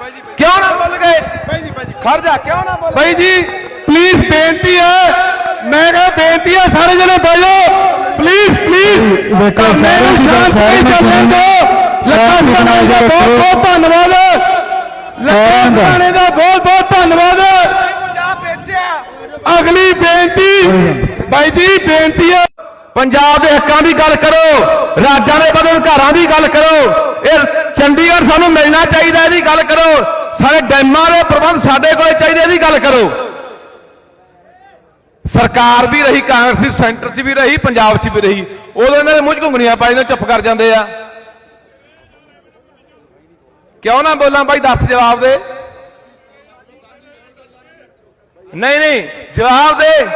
ਕਿਉਂ ਨਾ ਬੋਲ ਗਏ? ਖੜ ਜਾ ਕਿਉਂ ਨਾ ਬੋਲ ਭਾਈ ਜੀ ਪਲੀਜ਼ ਬੇਨਤੀ ਹੈ। ਮੈਂ ਕਿਹਾ ਬੇਨਤੀ ਹੈ ਸਾਰੇ ਜਣੇ ਬੈਜੋ ਪਲੀਜ਼ ਪਲੀਜ਼ ਵੇਖੋ ਸਾਰੇ ਦੀ ਗੱਲ ਸਾਰੇ ਚੱਲਣ ਦਿਓ ਲੱਖਾਂ ਖਾਣੇ ਦਾ ਦਾ ਬਹੁਤ ਬਹੁਤ ਧੰਨਵਾਦ। ਲੱਖਾਂ ਸਾਰਿਆਂ ਦਾ। ਖਾਣੇ ਦਾ ਬਹੁਤ ਬਹੁਤ ਧੰਨਵਾਦ। ਪੰਜਾਬ ਵੇਚਿਆ ਅਗਲੀ ਬੇਨਤੀ ਬਾਈ ਜੀ ਬੇਨਤੀ ਹੈ। ਪੰਜਾਬ ਦੇ ਹੱਕਾਂ ਦੀ ਗੱਲ ਕਰੋ ਰਾਜਾਂ ਦੇ ਬਦਲ ਘਰਾਂ ਦੀ ਗੱਲ ਕਰੋ। ਇਹ ਚੰਡੀਗੜ੍ਹ ਸਾਨੂੰ ਮਿਲਣਾ ਚਾਹੀਦਾ, ਇਹਦੀ ਗੱਲ ਕਰੋ। ਸਾਰੇ ਡੈਮਾਂ ਦੇ ਪ੍ਰਬੰਧ ਸਾਡੇ ਕੋਲ ਚਾਹੀਦੇ, ਇਹਦੀ ਗੱਲ ਕਰੋ। ਸਰਕਾਰ ਵੀ ਰਹੀ, ਕਾਂਗਰਸ ਦੀ ਸੈਂਟਰ 'ਚ ਵੀ ਰਹੀ, ਪੰਜਾਬ 'ਚ ਵੀ ਰਹੀ। ਉਦੋਂ ਇਹਨਾਂ ਦੇ ਮੂੰਹ 'ਚ ਘੁੰਗਣੀਆਂ ਪਾਈ ਨੇ ਚੁੱਪ ਕਰ ਜਾਂਦੇ ਆ। ਕਿਉਂ ਨਾ ਬੋਲਾਂ ਭਾਈ ਦੱਸ ਜਵਾਬ ਦੇ। ਨਹੀਂ ਨਹੀਂ, ਜਵਾਬ ਦੇ।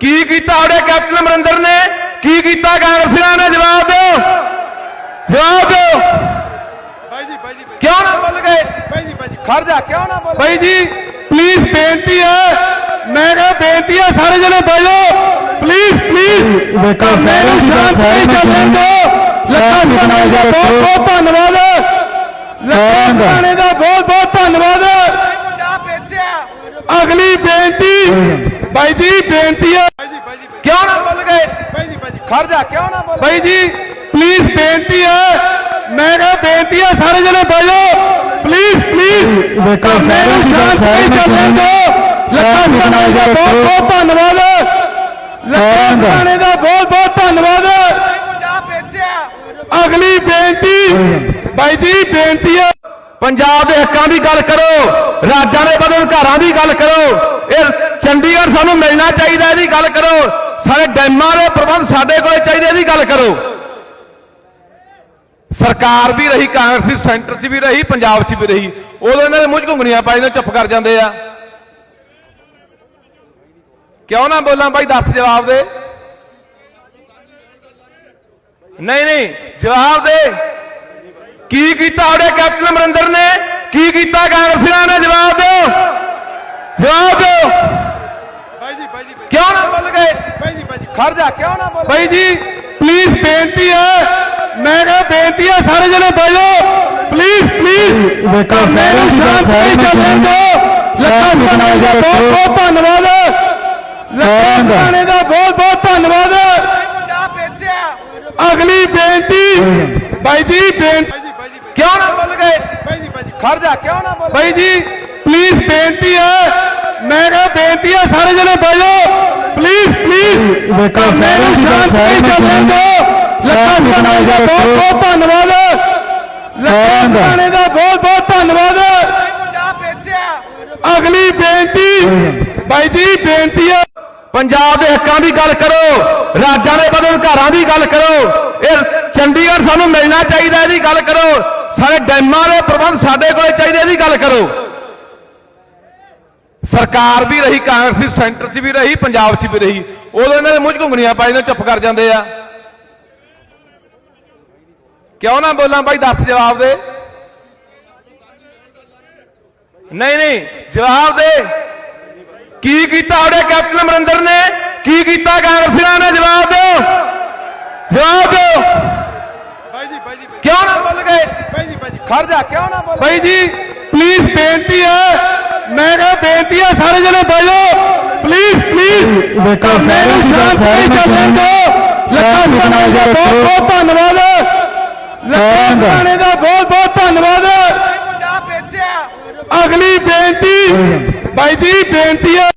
ਕੀ ਕੀਤਾ ਉਹਦੇ ਕੈਪਟਨ ਅਮਰਿੰਦਰ ਨੇ? ਕੀ ਕੀਤਾ ਕਾਂਗਰਸੀਆਂ ਨੇ? ਜਵਾਬ ਦੇ। ਜਵਾਬ ਦਿਓ। ਕਿਉਂ ਨਾ ਬੋਲ ਗਏ? ਖੜ ਜਾ ਕਿਉਂ ਨਾ ਬੋਲ ਭਾਈ ਜੀ ਪਲੀਜ਼ ਬੇਨਤੀ ਹੈ। ਮੈਂ ਕਿਹਾ ਬੇਨਤੀ ਹੈ ਸਾਰੇ ਜਣੇ ਬੈਜੋ ਪਲੀਜ਼ ਪਲੀਜ਼ ਵੇਖੋ ਸਾਰੇ ਦੀ ਸਾਰੇ ਚੱਲਣ ਦਿਓ। ਲੱਖਾਂ ਦਾ ਦਾ ਬਹੁਤ ਬਹੁਤ ਧੰਨਵਾਦ। ਲੱਖਾਂ ਦਾ। ਖਾਣੇ ਦਾ ਬਹੁਤ ਬਹੁਤ ਧੰਨਵਾਦ। ਅਗਲੀ ਬੇਨਤੀ। ਬਾਈ ਜੀ ਬੇਨਤੀ ਹੈ। ਕਿਉਂ ਨਾ ਬੋਲ ਗਏ? ਖੜ ਜਾ ਕਿਉਂ ਨਾ ਬੋਲ ਭਾਈ ਜੀ। ਪਲੀਜ਼ ਬੇਨਤੀ ਹੈ। ਮੈਂ ਕਿਹਾ ਬੇਨਤੀ ਹੈ ਸਾਰੇ ਜਣੇ ਬੈਜੋ ਪਲੀਜ਼ ਪਲੀਜ਼ ਵੇਖੋ ਸਾਰੇ ਦੀ ਗੱਲ ਸਾਰੇ ਚੱਲਣ ਦਿਓ। ਲੱਖਾਂ ਖਾਣੇ ਦਾ ਬਹੁਤ ਬਹੁਤ ਧੰਨਵਾਦ। ਲੱਖਾਂ ਦਾ। ਖਾਣੇ ਦਾ ਬਹੁਤ ਬਹੁਤ ਧੰਨਵਾਦ। ਅਗਲੀ ਬੇਨਤੀ ਬਾਈ ਜੀ ਬੇਨਤੀ ਹੈ। ਪੰਜਾਬ ਦੇ ਹੱਕਾਂ ਦੀ ਗੱਲ ਕਰੋ ਰਾਜਾਂ ਦੇ ਬਦਲ ਘਰਾਂ ਦੀ ਗੱਲ ਕਰੋ। ਇਹ ਚੰਡੀਗੜ੍ਹ ਸਾਨੂੰ ਮਿਲਣਾ ਚਾਹੀਦਾ ਇਹਦੀ ਗੱਲ ਕਰੋ। ਸਾਰੇ ਡੈਮਾਂ ਦੇ ਪ੍ਰਬੰਧ ਸਾਡੇ ਕੋਲੇ ਚਾਹੀਦੇ ਇਹਦੀ ਗੱਲ ਕਰੋ। ਸਰਕਾਰ ਵੀ ਰਹੀ ਕਾਂਗਰਸ ਦੀ ਸੈਂਟਰ 'ਚ ਵੀ ਰਹੀ ਪੰਜਾਬ 'ਚ ਵੀ ਰਹੀ। ਉਦੋਂ ਇਹਨਾਂ ਦੇ ਮੂੰਹ 'ਚ ਘੁੰਗਣੀਆਂ ਪਾਈ ਨੇ ਚੁੱਪ ਕਰ ਜਾਂਦੇ ਆ। ਕਿਉਂ ਨਾ ਬੋਲਾਂ ਬਾਈ ਦੱਸ ਜਵਾਬ ਦੇ। ਨਹੀਂ ਨਹੀਂ ਜਵਾਬ ਦੇ। ਕੀ ਕੀਤਾ ਉਹਦੇ ਕੈਪਟਨ ਅਮਰਿੰਦਰ ਨੇ? ਕੀ ਕੀਤਾ ਕਾਂਗਰਸੀਆਂ ਨੇ? ਜਵਾਬ ਦਿਓ। ਜਵਾਬ ਦਿਓ। ਕਿਉਂ ਨਾ ਬੋਲ ਗਏ? ਖੜ ਜਾ ਕਿਉਂ ਨਾ ਬੋਲ ਭਾਈ ਜੀ ਪਲੀਜ਼ ਬੇਨਤੀ ਹੈ ਮੈਂ ਕਿਹਾ ਬੇਨਤੀ ਹੈ ਸਾਰੇ ਜਣੇ ਬੈਜੋ ਪਲੀਜ਼ ਪਲੀਜ਼ ਵੇਖੋ ਸਾਰੇ ਦੀ ਗੱਲ ਸਾਰੇ ਨੇ ਚੱਲਣ ਦਿਓ ਲੱਖਾਂ ਖਾਣੇ ਦਾ ਬਹੁਤ ਬਹੁਤ ਧੰਨਵਾਦ ਲੱਖਾਂ ਦਾ। ਖਾਣੇ ਦਾ ਬਹੁਤ ਬਹੁਤ ਧੰਨਵਾਦ ਪੰਜਾਬ ਵੇਚਿਆ ਅਗਲੀ ਬੇਨਤੀ ਬਾਈ ਜੀ ਬੇਨਤੀ ਕਿਉਂ ਨਾ ਬੋਲ ਗਏ ਖੜ ਜਾ ਕਿਉਂ ਨਾ ਬੋਲ ਭਾਈ ਜੀ ਪਲੀਜ਼ ਬੇਨਤੀ ਹੈ ਮੈਂ ਕਿਹਾ ਬੇਨਤੀ ਹੈ ਸਾਰੇ ਜਣੇ ਬੈਜੋ ਪਲੀਜ਼ ਪਲੀਜ਼ ਵੇਖੋ ਸਾਰੇ ਦੀ ਗੱਲ ਸਾਰੇ ਨੇ ਚੱਲਣ ਦਿਓ ਲੱਖਾਂ ਖਾਣੇ ਦਾ ਬਹੁਤ ਬਹੁਤ ਧੰਨਵਾਦ। ਲੱਖਾਂ ਦਾ। ਬਹੁਤ ਬਹੁਤ ਧੰਨਵਾਦ। ਅਗਲੀ ਬੇਨਤੀ ਬਾਈ ਜੀ ਬੇਨਤੀ ਹੈ ਪੰਜਾਬ ਦੇ ਹੱਕਾਂ ਦੀ ਗੱਲ ਕਰੋ ਰਾਜਾਂ ਦੇ ਬਦਲ ਘਰਾਂ ਦੀ ਗੱਲ ਕਰੋ ਇਹ ਚੰਡੀਗੜ੍ਹ ਸਾਨੂੰ ਮਿਲਣਾ ਚਾਹੀਦਾ ਇਹਦੀ ਗੱਲ ਕਰੋ ਸਾਰੇ ਡੈਮਾਂ ਦੇ ਪ੍ਰਬੰਧ ਸਾਡੇ ਕੋਲੇ ਚਾਹੀਦੇ ਇਹਦੀ ਗੱਲ ਕਰੋ। ਸਰਕਾਰ ਵੀ ਰਹੀ ਕਾਂਗਰਸ ਦੀ ਸੈਂਟਰ 'ਚ ਵੀ ਰਹੀ ਪੰਜਾਬ 'ਚ ਵੀ ਰਹੀ ਉਦੋਂ ਇਹਨਾਂ ਦੇ ਮੂੰਹ 'ਚ ਘੁੰਗਣੀਆਂ ਪਾਈ ਨੇ ਚੁੱਪ ਕਰ ਜਾਂਦੇ ਆ। ਕਿਉਂ ਨਾ ਬੋਲਾਂ ਬਾਈ ਦੱਸ ਜਵਾਬ ਦੇ। ਨਹੀਂ ਨਹੀਂ ਜਵਾਬ ਦੇ। ਕੀ ਕੀਤਾ ਉਹਦੇ ਕੈਪਟਨ ਅਮਰਿੰਦਰ ਨੇ? ਕੀ ਕੀਤਾ ਕਾਂਗਰਸੀਆਂ ਨੇ? ਜਵਾਬ ਦਿਓ। ਜਵਾਬ ਦਿਓ। ਕਿਉਂ ਨਾ ਬੋਲ ਗਏ? ਖੜ ਜਾ ਕਿਉਂ ਨਾ ਬੋਲ ਭਾਈ ਜੀ ਪਲੀਜ਼ ਬੇਨਤੀ ਹੈ। ਮੈਂ ਕਿਹਾ ਬੇਨਤੀ ਹੈ ਸਾਰੇ ਜਣੇ ਬੈਜੋ ਪਲੀਜ਼ ਪਲੀਜ਼ ਵੇਖੋ ਸਾਰੇ ਸਾਰੇ ਚੱਲਣ ਦਿਓ ਲੱਖਾਂ ਬਹੁਤ ਬਹੁਤ ਧੰਨਵਾਦ। ਲੱਖਾਂ ਦਾ। ਬਹੁਤ ਬਹੁਤ ਧੰਨਵਾਦ। ਅਗਲੀ ਬੇਨਤੀ ਬਾਈ ਜੀ ਬੇਨਤੀ ਹੈ।